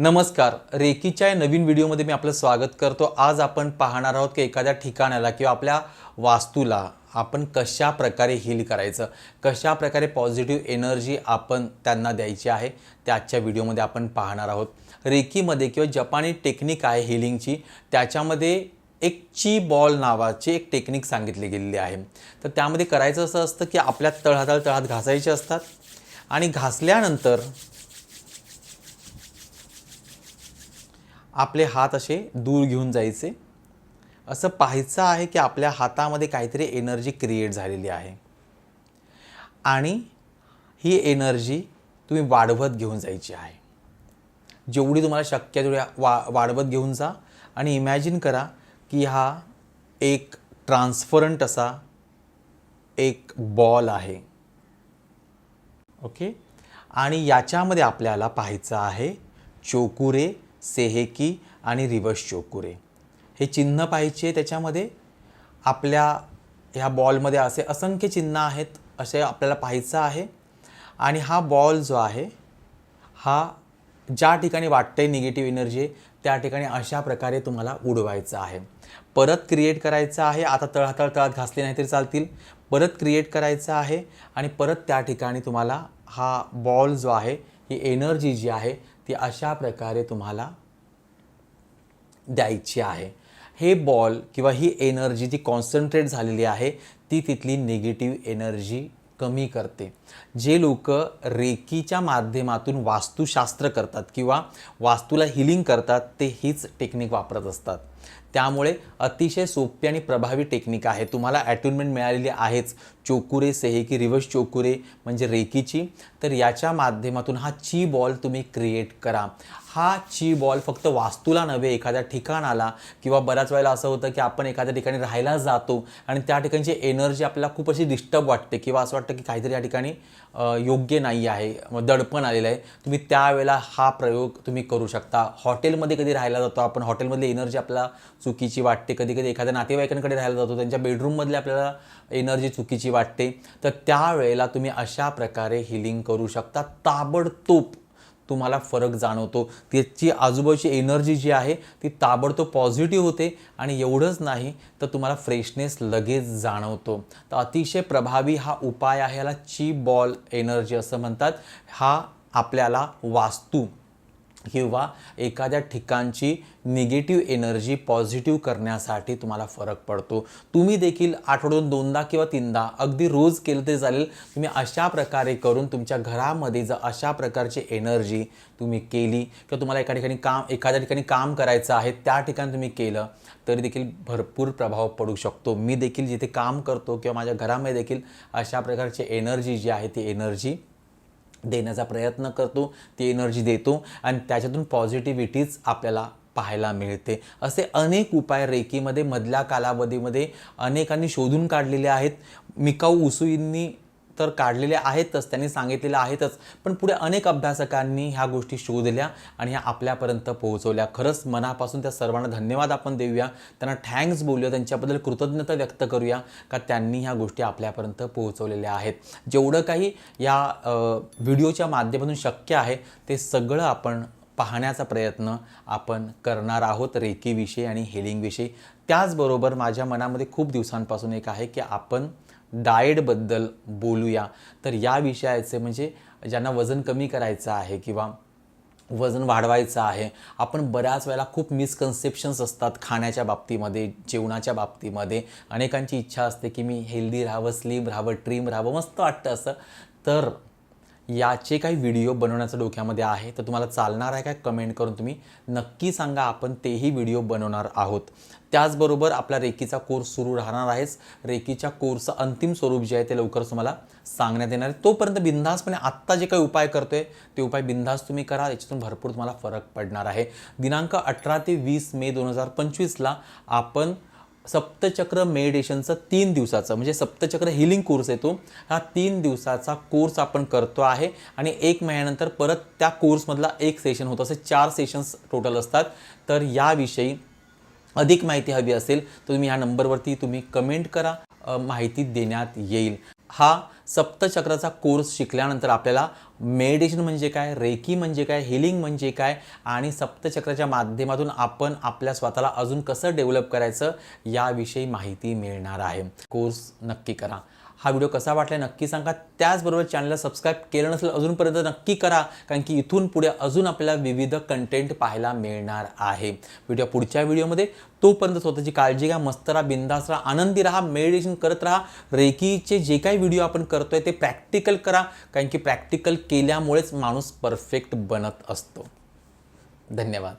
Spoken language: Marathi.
नमस्कार. रेकीच्या या नवीन व्हिडिओमध्ये मी आपलं स्वागत करतो. आज आपण पाहणार आहोत की एखाद्या ठिकाणाला किंवा आपल्या वास्तूला आपण कशा प्रकारे हील करायचं कशा प्रकारे पॉझिटिव्ह एनर्जी आपण त्यांना द्यायची आहे त्याच्या व्हिडिओमध्ये आपण पाहणार आहोत. रेकीमध्ये किंवा जपानी टेक्निक आहे हिलिंगची त्याच्यामध्ये एक ची बॉल नावाची एक टेक्निक सांगितली गेलेली आहे. तर त्यामध्ये करायचं असं असतं की आपल्या तळहाताला तळहात घासायचे असतात आणि घासल्यानंतर आपले हात असे दूर घेऊन जायचे. असं पाहायचं आहे की आपल्या हातामध्ये काहीतरी एनर्जी क्रिएट झालेली आहे. आणि ही एनर्जी तुम्ही वाढवत घेऊन जायची आहे. जेवढी तुम्हाला शक्य तेवढ्या वा वाढवत घेऊन जा आणि इमॅजिन करा की हा एक ट्रान्सफरंट असा एक बॉल आहे. ओके आणि याच्यामध्ये आपल्याला पाहायचं आहे चोकुरे सेहेकी आणि रिवर्स चोकुरे. हे चिन्ह पाहायचे त्याच्यामध्ये. आपल्या ह्या बॉलमध्ये असे असंख्य चिन्ह आहेत असे आपल्याला पाहायचं आहे. आणि हा बॉल जो आहे हा ज्या ठिकाणी वाटते निगेटिव्ह एनर्जी त्या ठिकाणी अशा प्रकारे तुम्हाला उडवायचं आहे. परत क्रिएट करायचं आहे आता तळहातळ तळात घासले नाही तरी चालतील. परत क्रिएट करायचं आहे आणि परत त्या ठिकाणी तुम्हाला हा बॉल जो आहे ही एनर्जी जी आहे ती अशा प्रकारे तुम्हाला द्यायची आहे. हे बॉल किंवा ही एनर्जी जी कॉन्सन्ट्रेट झालेली आहे ती तिथली निगेटिव्ह एनर्जी कमी करते. जे लोक रेकीच्या माध्यमातून वास्तुशास्त्र करतात किंवा वास्तूला हिलिंग करतात ते हीच टेक्निक वापरत असतात. त्यामुळे अतिशय सोपी आणि प्रभावी टेक्निक आहे. तुम्हाला ॲट्युनमेंट मिळालेली आहेच. चोकुरे सेहेकी रिव्हर्स चोकुरे म्हणजे रेकीची. तर याच्या माध्यमातून हा ची बॉल तुम्ही क्रिएट करा. हा ची बॉल फक्त वास्तूला नव्हे एखाद्या ठिकाणाला किंवा बऱ्याच वेळेला असं होतं की आपण एखाद्या ठिकाणी राहायला जातो आणि त्या ठिकाणची एनर्जी आपल्याला खूप अशी डिस्टर्ब वाटते किंवा असं वाटतं की काहीतरी या ठिकाणी योग्य नाही आहे दडपण आलेलं आहे. तुम्ही त्यावेळेला हा प्रयोग तुम्ही करू शकता. हॉटेलमध्ये कधी राहायला जातो आपण हॉटेलमधली एनर्जी आपल्याला चुकीची वाटते. कधी कधी एखाद्या नातेवाईकांकडे राहायला जातो त्यांच्या बेडरूममधली आपल्याला एनर्जी चुकीची वाटते. तर त्यावेळेला तुम्ही अशा प्रकारे हिलिंग करू शकता. ताबडतोब तुम्हाला फरक जाणवतो. त्याची आजूबाजूची एनर्जी जी आहे ती ताबडतोब पॉझिटिव्ह होते आणि एवढंच नाही तर तुम्हाला फ्रेशनेस लगेच जाणवतो. तर अतिशय प्रभावी हा उपाय आहे याला ची बॉल एनर्जी असं म्हणतात. हा आपल्याला वास्तू किंवा एखाद्या ठिकाणची निगेटिव्ह एनर्जी पॉझिटिव्ह करण्यासाठी तुम्हाला फरक पडतो. तुम्ही देखील आठवड्यातून दोनदा किंवा तीनदा अगदी रोज केलं तरी चालेल. तुम्ही अशा प्रकारे करून तुमच्या घरामध्ये जर अशा प्रकारची एनर्जी तुम्ही केली किंवा तुम्हाला एका ठिकाणी काम एखाद्या ठिकाणी काम करायचं आहे त्या ठिकाणी तुम्ही केलं तरी देखील भरपूर प्रभाव पडू शकतो. मी देखील जिथे काम करतो किंवा माझ्या घरामध्ये देखील अशा प्रकारची एनर्जी जी आहे ती एनर्जी देण्याचा प्रयत्न करतो ती एनर्जी देतो आणि त्याच्यातून पॉझिटिव्हिटीच आपल्याला पाहायला मिळते. असे अनेक उपाय रेकीमध्ये मधल्या कालावधीमध्ये अनेकांनी शोधून काढलेले आहेत. मिकाऊ उसुईंनी तर काढलेले आहेतच त्यांनी सांगितलेलं आहेतच. पण पुढे अनेक अभ्यासकांनी ह्या गोष्टी शोधल्या आणि ह्या आपल्यापर्यंत पोहोचवल्या. खरंच मनापासून त्या सर्वांना धन्यवाद आपण देऊया. त्यांना थँक्स बोलूया. त्यांच्याबद्दल कृतज्ञता व्यक्त करूया का त्यांनी ह्या गोष्टी आपल्यापर्यंत पोहोचवलेल्या आहेत. जेवढं काही या व्हिडिओच्या माध्यमातून शक्य आहे ते सगळं आपण पाहण्याचा प्रयत्न आपण करणार आहोत रेकीविषयी आणि हेलिंगविषयी त्याचबरोबर माझ्या मनामध्ये खूप दिवसांपासून एक आहे की आपण डाएटबद्दल बोलूया. तर या विषयाचे म्हणजे ज्यांना वजन कमी करायचं आहे किंवा वजन वाढवायचं आहे आपण बऱ्याच वेळेला खूप मिसकन्सेप्शन्स असतात खाण्याच्या बाबतीमध्ये जेवणाच्या बाबतीमध्ये. अनेकांची इच्छा असते की मी हेल्दी राहावं स्लिम राहावं ट्रीम राहावं मस्त वाटतं असं. तर याचे काही व्हिडिओ बनवण्याचं डोक्यामध्ये आहे तर तुम्हाला चालणार आहे काय कमेंट करून तुम्ही नक्की सांगा आपण तेही व्हिडिओ बनवणार आहोत. त्याचबरोबर आपला रेकीचा कोर्स सुरू राहणार आहेच. रेकीच्या कोर्सचं अंतिम स्वरूप जे आहे ते लवकरच तुम्हाला सांगण्यात येणार आहे. तोपर्यंत बिंदासपणे आत्ता जे काही उपाय करतो आहे ते उपाय बिंदास तुम्ही करा याच्यातून भरपूर तुम्हाला फरक पडणार आहे. दिनांक अठरा ते वीस मे दोन हजार पंचवीसला आपण सप्तचक्र मेडिटेशनचं तीन दिवसाचं म्हणजे सप्तचक्र हिलिंग कोर्स येतो हा तीन दिवसाचा कोर्स आपण करतो आहे आणि एक महिन्यानंतर परत त्या कोर्समधला एक सेशन होतं असे चार सेशन्स टोटल असतात. तर याविषयी अधिक माहिती हवी असेल तर तुम्ही ह्या नंबरवरती तुम्ही कमेंट करा माहिती देण्यात येईल. हा सप्तचक्राचा कोर्स शिकल्यानंतर आपल्याला मेडिटेशन म्हणजे काय रेकी म्हणजे काय हिलिंग म्हणजे काय आणि सप्तचक्राच्या माध्यमातून आपण आपल्या स्वतःला अजून कसं डेव्हलप करायचं याविषयी माहिती मिळणार आहे. कोर्स नक्की करा. हा व्हिडिओ कसा वाटला नक्की सांगा. त्याचबरोबर चॅनलला सबस्क्राईब केलं नसेल अजूनपर्यंत नक्की करा कारण की इथून पुढे अजून आपल्याला विविध कंटेंट पाहायला मिळणार आहे. व्हिडिओ पुढच्या व्हिडिओमध्ये तोपर्यंत स्वतःची काळजी घ्या मस्त राहा बिंदास राहा आनंदी राहा मेडिटेशन करत राहा. रेकीचे जे काही व्हिडिओ आपण करतोय ते प्रॅक्टिकल करा कारण की प्रॅक्टिकल केल्यामुळेच माणूस परफेक्ट बनत असतो. धन्यवाद.